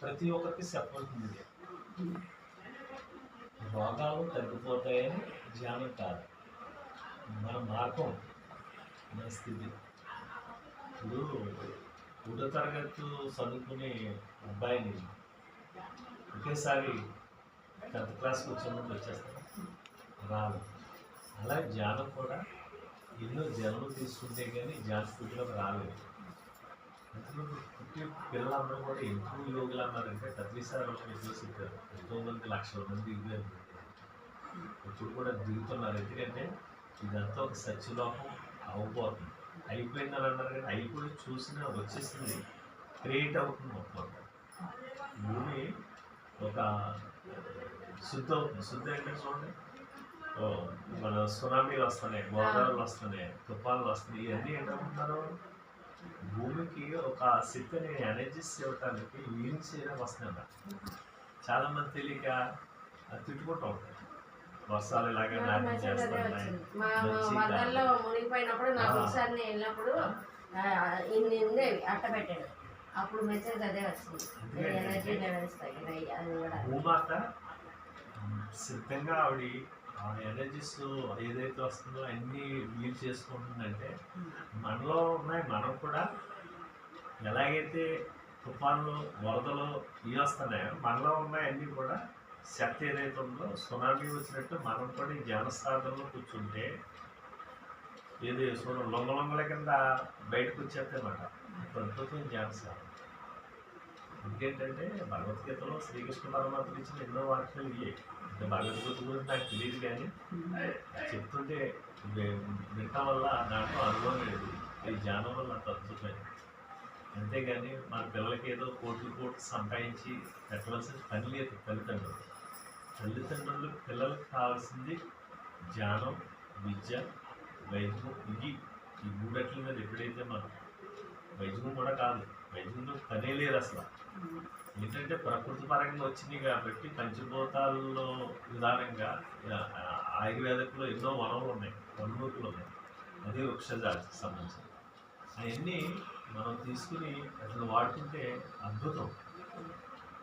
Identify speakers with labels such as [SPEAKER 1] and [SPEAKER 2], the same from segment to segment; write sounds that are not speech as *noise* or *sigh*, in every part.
[SPEAKER 1] ప్రతి ఒక్కరికి చెప్పాల్సింది రోగాలు తగ్గిపోతాయని ధ్యానం కాదు. మన మార్గం మన స్థితి. ఇప్పుడు మూడో తరగతి చదువుకునే అబ్బాయిని ఒకేసారి టెన్త్ క్లాస్కి వచ్చినప్పుడు వచ్చేస్తాను రాదు అలా ధ్యానం కూడా ఎన్నో జన్మలు తీసుకుంటే కానీ ధ్యాన స్థితిలోకి రాలేదు. అందులో పిల్లలందరూ కూడా ఎక్కువ యోగులు అన్నారంటే ప్రతిసారి చూసి ఎంతో మంది లక్షల మంది ఇదే ఇప్పుడు కూడా దిగుతున్నారు. ఎందుకంటే ఇదంతా ఒక సత్యలోకం అవ్వబోతుంది అయిపోయిందని అన్నారు కానీ అయిపోయి చూసినా వచ్చేసింది. క్రియేట్ అవుతుంది మొత్తం భూమి ఒక శుద్ధ అవుతుంది. శుద్ధ అంటే చూడండి. మన సునామీలు వస్తున్నాయి గోదావరిలు వస్తున్నాయి తుఫాన్లు వస్తున్నాయి. ఇవన్నీ ఏంటంటున్నారు భూమికి ఒక శక్తిని ఎనర్జీస్ ఇవ్వటానికి వీలింగ్ చేయడం వస్తుంది చాలా మంది తెలియక తిట్టుకుంటూ ఉంటారు. వర్షాలు ఇలాగే
[SPEAKER 2] అదే
[SPEAKER 1] చేస్తున్నాయి
[SPEAKER 2] మునిగిపోయినప్పుడు. ఒకసారి వెళ్ళినప్పుడు ఇన్ని ఉండేవి అట్ట పెట్టాడు అప్పుడు మెసేజ్ అదే
[SPEAKER 1] అందుకే
[SPEAKER 2] ఎనర్జీ లెవెల్స్ తగ్గినాయి అది కూడా.
[SPEAKER 1] భూమాత సిద్ధంగా ఆవిడ ఆ ఎనర్జీస్ ఏదైతే వస్తుందో అన్నీ వీల్ చేసుకుంటుందంటే మనలో ఉన్నాయి మనం కూడా ఎలాగైతే తుఫాన్లు వరదలు ఇవి వస్తున్నాయో మనలో ఉన్నాయి అన్నీ కూడా శక్తి ఏదైతే ఉందో సునామీ వచ్చినట్టు మనం కూడా ఈ జనస్థానంలో కూర్చుంటే ఏది చూడ లొంగ లొంగల కింద బయటకు వచ్చేస్తామాట ప్రకృతి జనస్థానం ఇంకేంటంటే భగవద్గీతలో శ్రీకృష్ణ పరమాత్మ ఇచ్చిన ఎన్నో వాక్యాలు ఇవే అంటే భగవద్గీత గురించి నాకు తెలియదు కానీ చెప్తుంటే వి- వినటం వల్ల దాంట్లో అనుభవం లేదు. ఈ ధ్యానం వల్ల అంత అద్భుతమైంది అంతేగాని మన పిల్లలకి ఏదో కోట్లు కోట్లు సంపాదించి పెట్టవలసిన పని లేదు తల్లిదండ్రులు. తల్లిదండ్రులు పిల్లలకు కావాల్సింది ధ్యానం విద్య వైద్యం ఇవి ఈ మూడట్ల మీద ఎప్పుడైతే మనం వైద్యం కూడా కాదు వైద్యంలో పనే లేదు అసలు. ఏంటంటే ప్రకృతి పరంగా వచ్చింది కాబట్టి పంచభూతాల్లో విధానంగా ఆ, ఆయుర్వేదకులో ఎన్నో వనములు ఉన్నాయి వనమూర్తులు ఉన్నాయి. అదే వృక్షజాతికి సంబంధించి. అవన్నీ మనం తీసుకుని అసలు వాడుతుంటే అద్భుతం.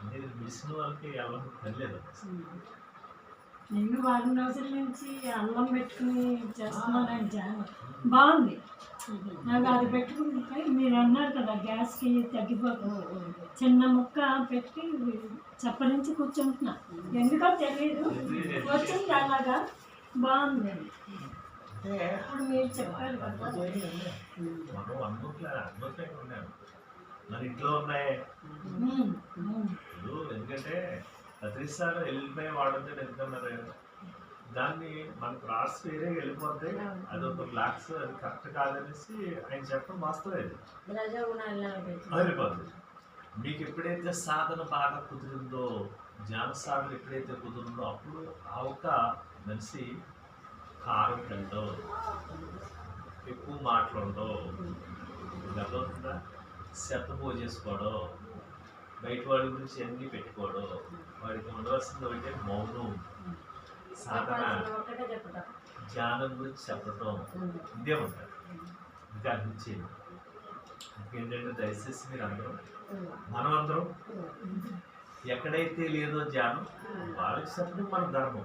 [SPEAKER 1] అంటే మెడిసిన్ వాళ్ళకి ఎవరికి తెలియదు
[SPEAKER 3] నేను వారం రోజుల నుంచి అల్లం పెట్టుకుని చేస్తున్నానండి జామ బాగుంది. నాకు అది పెట్టుకుంటే మీరు అన్నారు కదా గ్యాస్కి తగ్గిపోతుంది. చిన్న ముక్క పెట్టి చప్పరించి కూర్చుంటున్నా. ఎందుకో తెలియదు వచ్చింది అలాగా. బాగుంది. ఇప్పుడు మీరు చెప్పారు కదా.
[SPEAKER 1] ఇంట్లో ఉన్నాయి. ఎందుకంటే ప్రతిసారి వెళ్ళిపోయి వాడద్దు ఎందుకన్నారు దాన్ని మనకు రాసి వేరే వెళ్ళిపోతే అది ఒక బ్లాక్స్ అది కరెక్ట్ కాదనేసి ఆయన చెప్పడం
[SPEAKER 2] రజోగుణాల్లో
[SPEAKER 1] వెళ్ళిపోతుంది మీకు ఎప్పుడైతే సాధన బాగా కుదిరిందో జ్ఞాన సాధన ఎప్పుడైతే కుదిరిందో అప్పుడు ఆ ఒక్క మనిషి కారం తింటో ఎక్కువ మాట్లాడో అర్థమవుతుందా? శతమో చేసుకోవడం బయట వాడి గురించి అన్నీ పెట్టుకోవడం వాడికి ఉండవలసింది ఒకటే మౌనం. సాధన. ధ్యానం గురించి చెప్పడం ఇదే ఉంటుంది ఇంకా అనిపించేది. ఇంకేంటంటే దయచేసి మీరు అందరూ మనం అందరం ఎక్కడైతే లేదో ధ్యానం వాళ్ళకి చెప్పడం మన ధర్మం.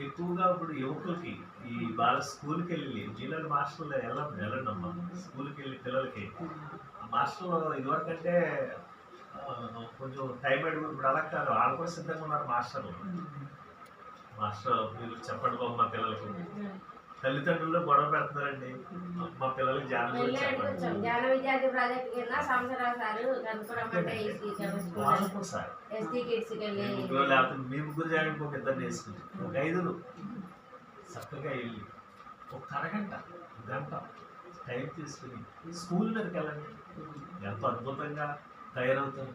[SPEAKER 1] ఎక్కువగా ఇప్పుడు యువకులకి ఈ బాల స్కూల్కి వెళ్ళి జీలర్ మాస్టర్లు వెళ్ళం వెళ్ళండి అమ్మా స్కూల్కి వెళ్ళి పిల్లలకి. మాస్టర్లు ఇదివరకంటే కొంచెం టైం అడుగు ఇప్పుడు అలా కాదు వాళ్ళు కూడా సిద్ధంగా ఉన్నారు మాస్టర్లు మాస్టర్ మీరు చెప్పండి బాబు మా పిల్లలకి. తల్లిదండ్రులు గొడవ పెడుతున్నారండి. మా పిల్లలకి
[SPEAKER 2] జ్ఞాన విద్యార్థి ప్రాజెక్ట్ కింద సంవత్సరాలు
[SPEAKER 1] సార్ లేకపోతే మీ ముగ్గురు జాయిన్ ఒక ఇద్దరు వేసుకుని ఒక ఐదుగురు చక్కగా వెళ్ళి ఒక అరగంట గంట టైం తీసుకుని స్కూల్ మీదకి వెళ్ళండి. ఎంతో అద్భుతంగా తయారవుతారు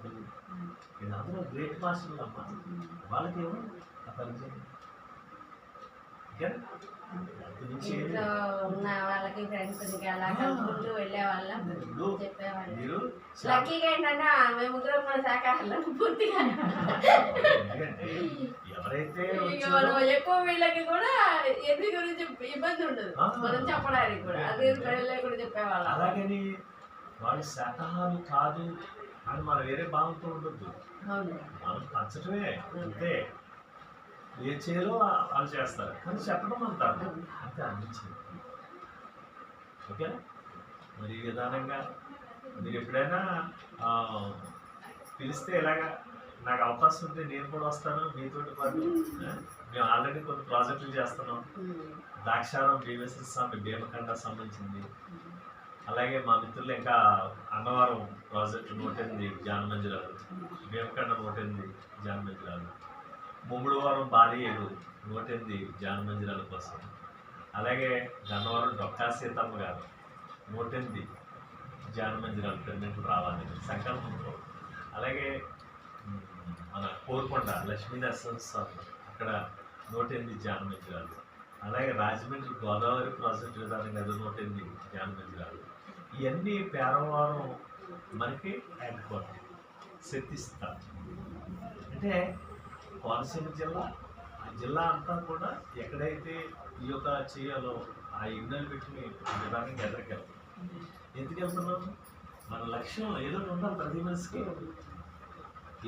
[SPEAKER 1] ఇది అందరూ గ్రేట్ మాస్టర్లు అమ్మ వాళ్ళకి ఏమో ఆ పరిచయం.
[SPEAKER 2] ఉన్న వాళ్ళకి ఫ్రెండ్స్ అలా కలుపుకుంటూ వెళ్ళే వాళ్ళం చెప్పేవాళ్ళం. లక్కీగా ఏంటంటే మేము ముగ్గురం మన పూర్తిగా మనం ఎక్కువ వీళ్ళకి కూడా ఎది గురించి ఇబ్బంది ఉండదు. మనం చెప్పడానికి కూడా. అది కూడా చెప్పేవాళ్ళం.
[SPEAKER 1] అలాగని వాళ్ళు శాకాహారులు కాదు అని మన వేరే భావంతో ఉండొద్దు. మనం పంచడమే అంతే. ఏ చేయాలో వాళ్ళు చేస్తారు. కానీ చెప్పడం అంటారు అంతే అందించింది ఓకేనా మరి ఈ విధానంగా మీరు ఎప్పుడైనా పిలిస్తే ఇలాగా నాకు అవకాశం ఉంటే నేను కూడా వస్తాను మీతో పాటు? మేము ఆల్రెడీ కొన్ని ప్రాజెక్టులు చేస్తున్నాం. ద్రాక్షారం భీమేశ్వర స్వామి భీమకండ సంబంధించింది. అలాగే మా మిత్రులు ఇంకా అన్నవరం ప్రాజెక్టు నూట ఎనిమిది జాన మందిరాలు భీమకండ నూట ఎనిమిది జాన మందిరాలు ముమ్మడివారం బాలియేడు నూట ఎనిమిది జాన కోసం. అలాగే గన్నవరం డొక్కా సీతమ్మ గారు నూట ఎనిమిది జాన మందిరాలు రావాలి. సంకల్పంతో అలాగే మన కోరుకొండ లక్ష్మీనరసింహ అక్కడ నూట ఎనిమిది జాన అలాగే రాజమండ్రి గోదావరి ప్రాజెక్టు విధానం కదా నూట ఎనిమిది జాన ఇవన్నీ పేదవారం మనకి హెడ్ క్వార్టర్ శక్తిస్తారు అంటే కోనసీమ జిల్లా ఆ జిల్లా అంతా కూడా ఎక్కడైతే ఈ యొక్క చేయాలో ఆ ఇన్నలు పెట్టుకుని విధానంగా ఎదరికెళ్తాం ఎందుకు వెళ్తున్నాం? మన లక్ష్యం ఏదో ఉండాలి ప్రతి మనిషికి.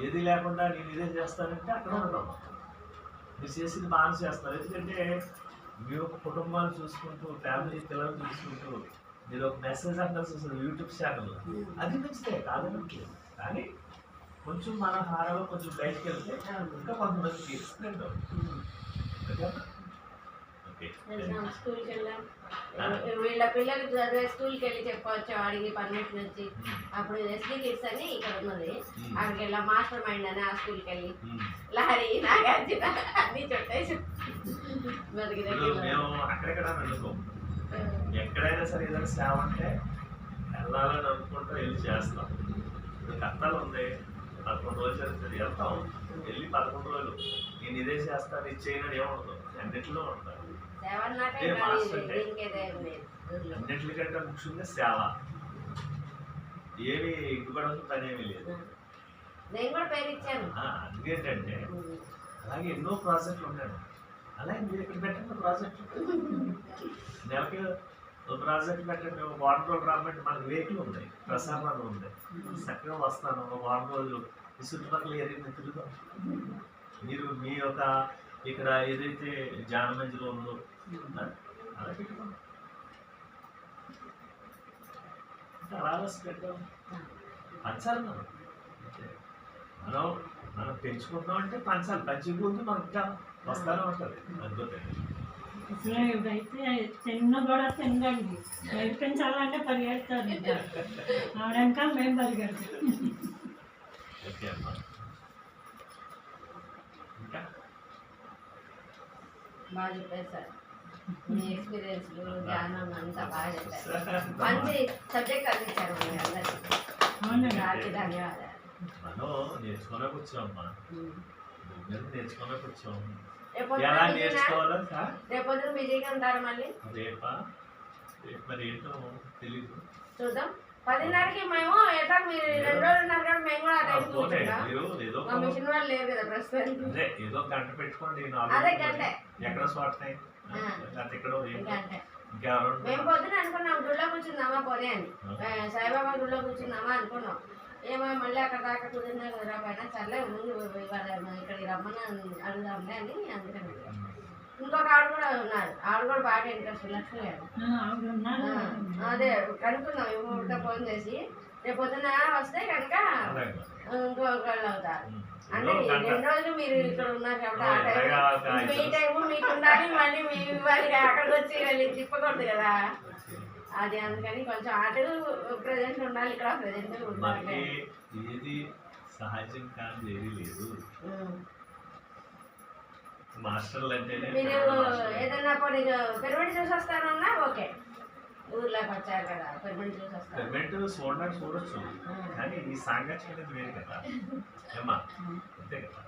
[SPEAKER 1] ఏది లేకుండా నేను ఇదే చేస్తానంటే అక్కడ ఉంటాం మీరు చేసింది బాగా చేస్తారు. ఎందుకంటే మీ యొక్క కుటుంబాన్ని చూసుకుంటూ ఫ్యామిలీ పిల్లలు చూసుకుంటూ మీరు ఒక మెసేజ్ అంటారు చూస్తారు యూట్యూబ్ ఛానల్ అది మంచిదే కాదనట్లేదు కానీ కొంచెం మన హారాలో కొంచెం బయటికి వెళ్తే ఇంకా ఎక్స్ప్లెయిన్ ఓకే?
[SPEAKER 2] వెళ్దాం స్కూల్కి వెళ్ళాం వీళ్ళ పిల్లలు చదివే స్కూల్కి వెళ్ళి చెప్పవచ్చు అడిగి పర్మిషన్ వచ్చి అప్పుడు ఎస్డీ కిడ్స్ అని ఇక్కడ ఉన్నది. అక్కడికి వెళ్ళాం మాస్టర్ మైండ్ అని ఆ స్కూల్కి వెళ్ళి. లారీ నాగార్జున అన్ని చుట్టేసి మనకి
[SPEAKER 1] ఇప్పుడు మేము అక్కడెక్కడ అనుకోం ఎక్కడైనా సరే ఏదైనా సేవ అంటే వెళ్ళాలని అనుకుంటూ వెళ్ళి చేస్తాం. ఇప్పుడు కష్టాలు ఉంది పదకొండు రోజులు జరుగుతుంది వెళ్తాం వెళ్ళి పదకొండు రోజులు. నేను ఇదే చేస్తాను ఇది చేయను ఏముండదు. అన్నింటిలో ఉంటాను. అన్నింటికంటే ముఖ్యంగా సేవ ఏమి ఇవ్వడం పని ఏమీ లేదు అందుకేంటంటే అలాగే ఎన్నో ప్రాజెక్టులు ఉన్నాయి. అలాగే మీరు ఇక్కడ పెట్టండి ప్రాజెక్టు *laughs* నెలకి ప్రాజెక్ట్ పెట్టండి ఒక వారం రోజులు రాబట్టి మనకి వెహికల్ ఉన్నాయి ప్రసారాలు ఉన్నాయి చక్కగా వస్తాను ఒక వారం రోజులు. ఈ చుట్టుపక్కల ఏరియా తిరుగుతాం. మీరు మీ యొక్క ఇక్కడ ఏదైతే జానమంజిలో ఉందో అలా పెట్టాం పంచాలి మనం. మనం మనం పెంచుకుంటాం అంటే పంచాలి. పంచుకుంటూ మనకి ఇంకా వస్తానే ఉంటుంది అద్భుతం
[SPEAKER 3] అసలు ఇదైతే తిన్న కూడా తినదండి నేర్పించాలంటే పరిగెడతారు ఇంకా ఆడక మేము పరిగెడతాం
[SPEAKER 1] ఓకే అమ్మా ఇంకా
[SPEAKER 2] బాగా చెప్పారు సార్ మీ ఎక్స్పీరియన్స్లు జ్ఞానం అంతా బాగా చెప్పారు మంచి సబ్జెక్ట్ అందించారు మీ అందరికీ
[SPEAKER 3] అవునండి
[SPEAKER 2] దానికి ధన్యవాదాలు.
[SPEAKER 1] మనం నేర్చుకోలేక వచ్చామమ్మా మేము. నేర్చుకోలేక వచ్చాం
[SPEAKER 2] రేపు
[SPEAKER 1] ఎలా? నేర్చుకోవాలో సార్?
[SPEAKER 2] బిజీగా ఉంటారు మళ్ళీ?
[SPEAKER 1] రేపా? రేపు మరి ఏంటో తెలియదు
[SPEAKER 2] చూద్దాం. పదిన్నరకి మేము ఎట్లా మీరు రెండు రోజులు ఉన్నారు కాబట్టి మేము కూడా ఆ టైంకి
[SPEAKER 1] పోనీ
[SPEAKER 2] కూర్చుంటాం.
[SPEAKER 1] మీరు ఏదో
[SPEAKER 2] మా మిషన్ వాళ్ళు లేరు కదా ప్రస్తుతానికి.
[SPEAKER 1] అదే ఏదో గంట పెట్టుకోండి
[SPEAKER 2] అదే
[SPEAKER 1] నాలుగు
[SPEAKER 2] గంటే.
[SPEAKER 1] ఎక్కడ స్వాట్ టైం
[SPEAKER 2] ఆ.
[SPEAKER 1] లేకపోతే ఎక్కడో ఏంటో
[SPEAKER 2] ఇంకా అంటే
[SPEAKER 1] ఇంకెవరు
[SPEAKER 2] మేము పొద్దున అనుకున్నాం గుళ్ళో కూర్చుందామా పోనీ అని. ఆ, సాయిబాబా గుళ్ళో కూర్చుందామా అనుకున్నాం. ఏమో మళ్ళీ అక్కడ దాకా కుదిరినా కుదరకపోయినా సర్లే ముందు ఇవాళ ఇక్కడికి రమ్మని అడుగుదాంలే అని అందుకని. ఇంకొక ఆవిడ కూడా ఉన్నారు. ఆవిడ కూడా బాగా ఇంట్రెస్ట్ లక్ష్మి గారు. అదే కనుక్కున్నాం ఇప్పుడు ఫోన్ చేసి రేపు పొద్దున వస్తే కనుక ఇంకొకళ్ళు అవుతారు. అంటే. రెండు రోజులు మీరు ఇక్కడ ఉన్నారు కాబట్టి మీ టైము మీకు ఉండాలి మళ్ళీ మీ ఇవ్వాలి అక్కడికి వచ్చి వెళ్ళి తిప్పకూడదు కదా. అది అందుకని కొంచెం అటు ప్రజెంట్ ఉండాలి ఇక్కడ ప్రజెంట్ ఉండాలి.
[SPEAKER 1] ఏది సహజం కాదు ఏది లేదు. మాస్టర్లు అంటేనే
[SPEAKER 2] మీరు. ఏదన్నా పోనీ పిరమిడ్ చూసి వస్తానన్నా ఓకే. ఊర్లోకి వచ్చారు కదా పిరమిడ్ చూసి వస్తారు?
[SPEAKER 1] చూడడానికి చూడొచ్చు. కానీ ఈ సాంగత్యం అనేది వేరు కదా. అంతే కదా.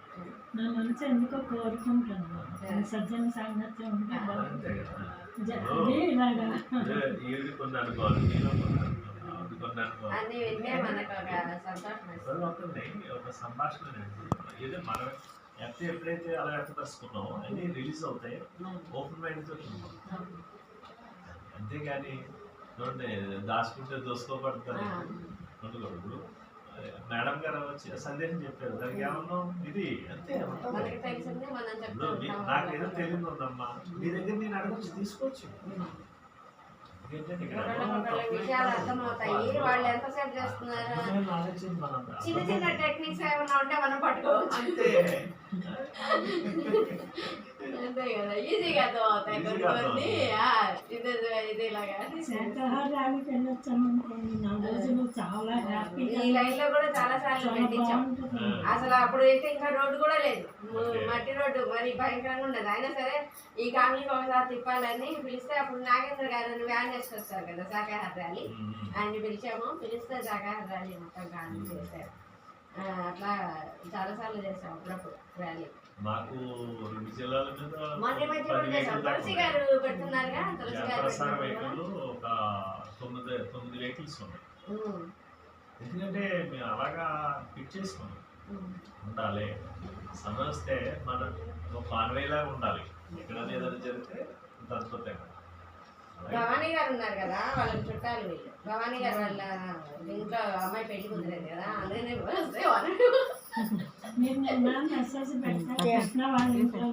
[SPEAKER 3] నా మనసు ఎందుకో కోరుకుంటాను సజ్జన సాంగత్యం ఉంటే ఇలాగా.
[SPEAKER 2] ఒక
[SPEAKER 1] సంభాషణ అనేది. ఏదో మనం ఎంత ఎప్పుడైతే అలా వ్యక్తపరుచుకున్నామో అన్నీ రిలీజ్ అవుతాయి. ఓపెన్. అంతేగాని చూడండి దాచుకుంటే దోసుకోబడుతుంది అందుకప్పుడు మేడం గారు వచ్చి సందేశం చెప్పారు. దానికి ఏమన్నా ఇది? అంతే
[SPEAKER 2] ఉంటాం
[SPEAKER 1] నాకేదో తెలియదు ఉందమ్మా మీ దగ్గర నేను అడగచ్చు తీసుకోవచ్చు.
[SPEAKER 2] చిన్న చిన్న టెక్నిక్స్ ఏమైనా ఉంటే మనం పట్టుకోవచ్చు.
[SPEAKER 1] అంతే. *laughs*
[SPEAKER 2] ఈజీగా అర్థమవుతాయి ఇది ఇది ఇలాగా
[SPEAKER 3] చాలా
[SPEAKER 2] ఈ లైన్లో కూడా చాలా సార్లు పెట్టించాం అసలు అప్పుడు అయితే ఇంకా రోడ్డు కూడా లేదు మట్టి రోడ్డు మరి భయంకరంగా ఉండదు అయినా సరే ఈ కాలనీకి ఒకసారి తిప్పాలని పిలిస్తే అప్పుడు నాగేంద్ర గారు వ్యాన్ వేసుకొస్తారు కదా శాఖాహార ర్యాలీ ఆయన్ని పిలిచాము పిలిస్తే శాఖాహార ర్యాలీ మొత్తం కాలనీ చేశారు అట్లా చాలా సార్లు చేసాం అప్పుడప్పుడు ర్యాలీ.
[SPEAKER 1] మాకు రెండు జిల్లాల మీద ప్రసార వెహికల్ ఒక తొమ్మిది తొమ్మిది వెహికల్స్ ఉన్నాయి. ఎందుకంటే మేము అలాగా ఫిట్ చేసుకున్నాం. ఉండాలి. సమయం వస్తే మనం ఒక కాన్వేలా ఉండాలి. ఎక్కడ ఏదైనా జరిగితే అద్భుతంగా
[SPEAKER 2] భవానీ గారు ఉన్నారు కదా వాళ్ళకి చుట్టాలు వీళ్ళు. భవానీ గారు వాళ్ళ ఇంట్లో అమ్మాయి పెళ్ళి కుదిరేది కదా అందుకనే వస్తే వాళ్ళు
[SPEAKER 3] మీరు నిన్న మెసేజ్ పెడతా కృష్ణ వాళ్ళ ఇంట్లో